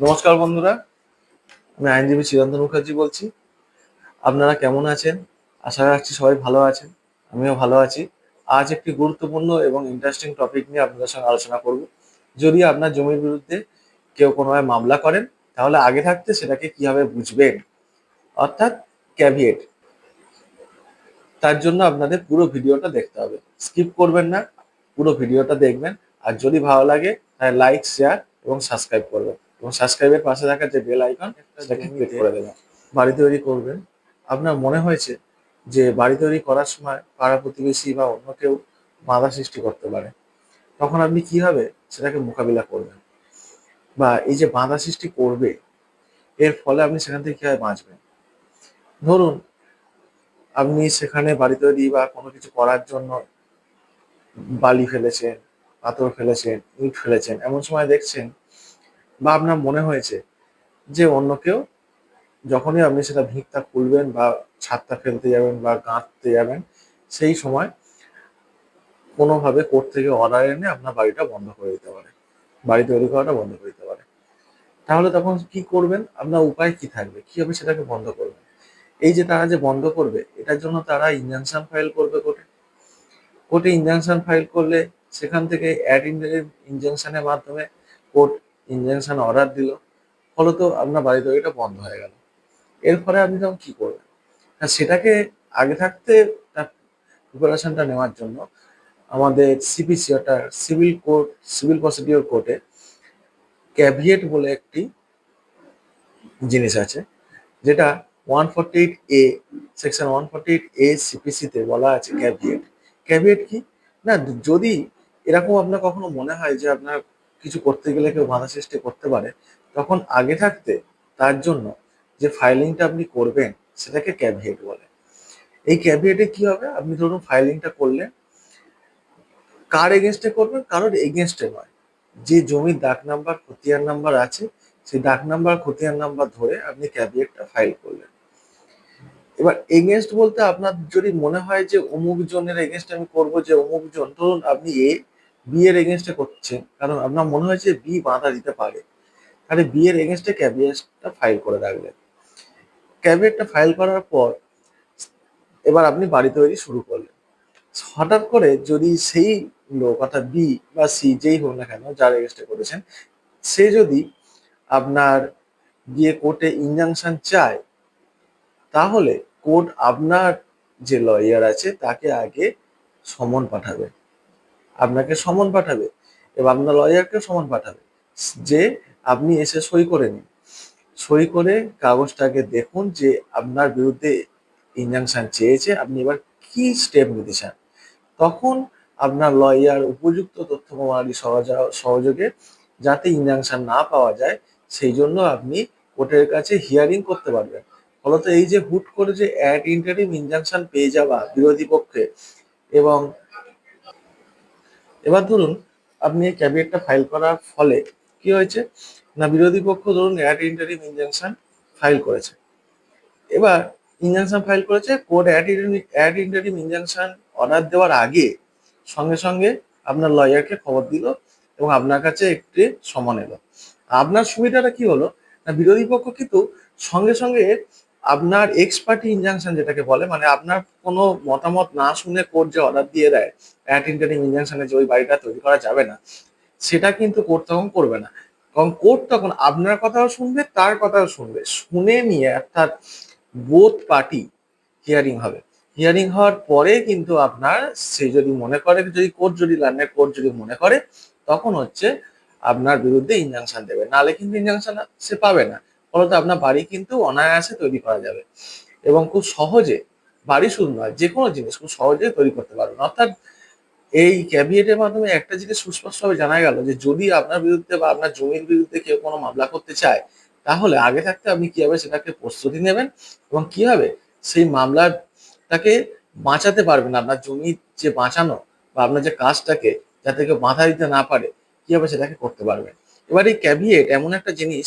নমস্কার বন্ধুরা, আমি আইনজীবী চিরন্তন মুখার্জি বলছি। আপনারা কেমন আছেন? আশা রাখছি সবাই ভালো আছেন, আমিও ভালো আছি। আজ একটি গুরুত্বপূর্ণ এবং ইন্টারেস্টিং টপিক নিয়ে আপনাদের সঙ্গে আলোচনা করব। যদি আপনার জমির বিরুদ্ধে কেউ কোনোভাবে মামলা করেন, তাহলে আগে থাকতে সেটাকে কীভাবে বুঝবেন? অর্থাৎ ক্যাভিয়েট তার জন্য আপনাদের পুরো ভিডিওটা দেখতে হবে। স্কিপ করবেন না, পুরো ভিডিওটা দেখবেন। আর যদি ভালো লাগে, তাহলে লাইক শেয়ার এবং সাবস্ক্রাইব করবেন। এবং সাবস্ক্রাইবের পাশে থাকা যে বেল আইকন সেটাকে ক্লিক করে দেবেন। বাড়ি তৈরি করবেন। আপনার মনে হয়েছে যে বাড়ি তৈরি করার সময় পাড়া প্রতিবেশী বা অন্য কেউ বাধা সৃষ্টি করতে পারে। তখন আপনি কীভাবে সেটাকে মোকাবিলা করবেন? বা এই যে বাধা সৃষ্টি করবে এর ফলে আপনি সেখান থেকে কীভাবে বাঁচবেন? ধরুন আপনি সেখানে বাড়ি তৈরি বা কোনো কিছু করার জন্য বালি ফেলেছেন পাথর ফেলেছেন ইট ফেলেছেন এমন সময় দেখছেন বা আপনার মনে হয়েছে যে অন্য কেউ যখনই আপনি সেটা ভিতটা খুলবেন বা ছাদটা ফেলতে যাবেন বা গাঁথতে যাবেন, সেই সময় কোনোভাবে কোর্ট থেকে অর্ডার এনে আপনার বাড়িটা বন্ধ করে দিতে পারে। বাড়ি তৈরি করাটা বন্ধ করে দিতে পারে। তাহলে তখন কি করবেন? আপনার উপায় কি থাকবে? কীভাবে সেটাকে বন্ধ করবেন? এই যে তারা যে বন্ধ করবে, এটার জন্য তারা ইনজাংশন ফাইল করবে কোর্টে। কোর্টে ইনজাংশন ফাইল করলে সেখান থেকে অ্যাড ইনজাংশনের মাধ্যমে কোর্ট ইনজাংশন অর্ডার দিল, ফলত আপনার বাড়ি তৈরিটা বন্ধ হয়ে গেল। এর ফলে আপনি তখন কি করবেন হ্যাঁ সেটাকে আগে থাকতে তার প্রিপারেশনটা নেওয়ার জন্য আমাদের সিপিসি অর্থাৎ সিভিল কোর্ট সিভিল প্রসিডিওর কোর্টে ক্যাভিয়েট বলে একটি জিনিস আছে, যেটা one forty eight A section one forty eight A সিপিসিতে বলা আছে ক্যাভিয়েট ক্যাভিয়েট কি? না, যদি এরকম আপনার কখনো মনে হয় যে আপনার কিছু করতে গেলে কেউ বাধা সৃষ্টি করতে পারে, তখন আগে থাকতে তার জন্য যে ফাইলিংটা আপনি করবেন সেটাকে ক্যাভিয়েট বলে। এই ক্যাভিয়েটে কি হবে? আপনি ধরুন ফাইলিংটা করলেন, কার এগেনস্টে করবেন? কারোর এগেনস্টে নয়। যে জমির ডাক নাম্বার খতিয়ান নাম্বার আছে, সেই ডাক নাম্বার খতিয়ান নাম্বার ধরে আপনি ক্যাভিয়েটটা ফাইল করলেন। এবার এগেনস্ট বলতে আপনার যদি মনে হয় যে অমুক জনের এগেনস্ট আমি করব, যে অমুক জন ধরুন আপনি এ বি এর এগেনস্টে করছেন কারণ আপনার মনে হয়েছে বি বাধা দিতে পারে। তাহলে বি এর এগেনস্টে ক্যাভিয়েটটা ফাইল করে রাখলেন। ক্যাভিয়েটটা ফাইল করার পর এবার আপনি বাড়ি তৈরি শুরু করলেন। হঠাৎ করে যদি সেই লোক, অর্থাৎ বি বা সি যেই হোক না কেন, যার এগেনস্টে করেছেন, সে যদি আপনার গিয়ে কোর্টে ইনজাংশন চায়, তাহলে কোর্ট আপনার যে লয়ার আছে, তাকে আগে সমন পাঠাবে। আপনাকে সমন পাঠাবে এবং আপনার লয়ারকে সমন পাঠাবে। যে আপনি এসে সই করে নিন। সই করে কাগজটাকে দেখুন যে আপনার বিরুদ্ধে ইনজাংশন চেয়েছে। আপনি এবার কি স্টেপ নিতে চান? তখন আপনার লয়ার উপযুক্ত তথ্য প্রমাণাদি সহযোগে যাতে ইনজাংশন না পাওয়া যায়, সেই জন্য আপনি কোর্টের কাছে হিয়ারিং করতে পারবেন। ফলত এই যে হুট করে যে অ্যাড ইন্টারিম ইনজাংশন পেয়ে যাওয়া বিরোধী পক্ষে এবং এবার ধরুন আপনি এই ক্যাবিনেটটা ফাইল করার ফলে কি হয়েছে? না বিরোধী পক্ষ ধরুন অ্যাড ইন্টারিম ইনজাংশন ফাইল করেছে। এবার ইনজাংশন ফাইল করেছে court ad ad interim injunction order দেওয়ার আগে সঙ্গে সঙ্গে আপনার লয়ারকে খবর দিল এবং আপনার কাছে একটি সমন এলো। আপনার সুবিধাটা কি হলো? না বিরোধী পক্ষ কিন্তু সঙ্গে সঙ্গে আপনার এক্স পার্টি ইনজাংশন যেটাকে বলে মানে আপনার কোনো মতামত না শুনে কোর্ট যে অর্ডার দিয়ে দেয় অ্যাট ইন্টারিম ইনজাংশনে যে ওই বাড়িটা তৈরি করা যাবে না, সেটা কিন্তু কোর্ট তখন করবে না। কারণ কোর্ট তখন আপনার কথাও শুনবে, তার কথাও শুনবে। শুনে নিয়ে অর্থাৎ বোথ পার্টি হিয়ারিং হবে। হিয়ারিং হওয়ার পরে কিন্তু আপনার সে যদি মনে করে যদি কোর্ট যদি ল্যান্ডের কোর্ট যদি মনে করে, তখন হচ্ছে আপনার বিরুদ্ধে ইনজাংশন দেবে। নাহলে কিন্তু ইনজাংশন সে পাবে না। ফলত আপনার বাড়ি কিন্তু অনায়াসে তৈরি করা যাবে। এবং খুব সহজে বাড়ি শুধু নয় যে কোনো জিনিস খুব সহজে তৈরি করতে পারবেন। অর্থাৎ এই ক্যাবিনেটের মাধ্যমে একটা জিনিস সুস্পষ্টভাবে জানা গেল যে, যদি আপনার বিরুদ্ধে বা আপনার জমির বিরুদ্ধে কেউ কোনো মামলা করতে চায়, তাহলে আগে থাকতে আপনি কীভাবে সেটাকে প্রস্তুতি নেবেন এবং কীভাবে সেই মামলাটাকে বাঁচাতে পারবেন? আপনার জমির যে বাঁচানো বা আপনার যে কাজটাকে যাতে কেউ বাধা দিতে না পারে, কীভাবে সেটাকে করতে পারবেন? এবার এই ক্যাবিনেট এমন একটা জিনিস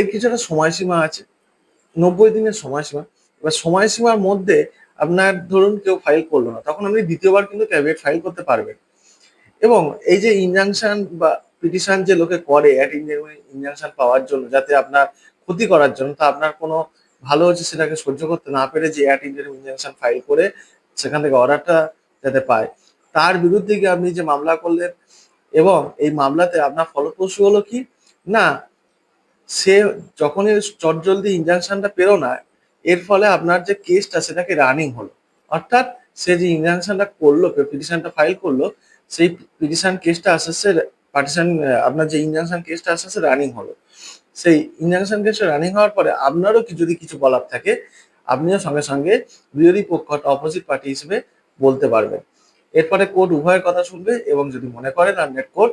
এর কিছু একটা সময়সীমা আছে। নব্বই দিনের সময়সীমা। এবার সময়সীমার মধ্যে আপনার ধরুন কেউ ফাইল করল না, তখন আপনি দ্বিতীয়বার কিন্তু ক্যাবিনেট ফাইল করতে পারবেন। এবং এই যে ইনজাংশন বা পিটিশন যে লোকে করে অ্যাট ইঞ্জেকশন পাওয়ার জন্য, যাতে আপনার ক্ষতি করার জন্য, তা আপনার কোনো ভালো হচ্ছে সেটাকে সহ্য করতে না পেরে যে অ্যাট ইঞ্জেকশন ফাইল করে সেখান থেকে অর্ডারটা যাতে পায়। তার বিরুদ্ধে গিয়ে আপনি যে মামলা করলেন, এবং এই মামলাতে আপনার ফলপ্রসূ হলো কি? না সে যখনই চটজলদি ইঞ্জাকশনটা পেরো না, এর ফলে আপনার যে কেসটা সেটাকে রানিং হলো। অর্থাৎ সে যে ইঞ্জাকশনটা করল পিটিশনটা ফাইল করল, সেই পিটিশন কেসটা আস্তে আস্তে পার্টিশন আপনার যে ইঞ্জাকশন কেসটা আস্তে আস্তে রানিং হলো। সেই ইঞ্জাকশন কেসটা রানিং হওয়ার পরে আপনারও যদি কিছু বলার থাকে, আপনিও সঙ্গে সঙ্গে বিরোধী পক্ষ অপোজিট পার্টি হিসেবে বলতে পারবেন। এরপরে কোর্ট উভয়ের কথা শুনবে এবং যদি মনে করেন আপনার কোর্ট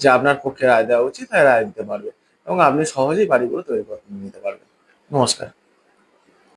যে আপনার পক্ষে রায় দেওয়া উচিত, তাই রায় দিতে পারবে। এবং আপনি সহজেই বাড়িগুলো তৈরি করে নিতে পারবেন। নমস্কার।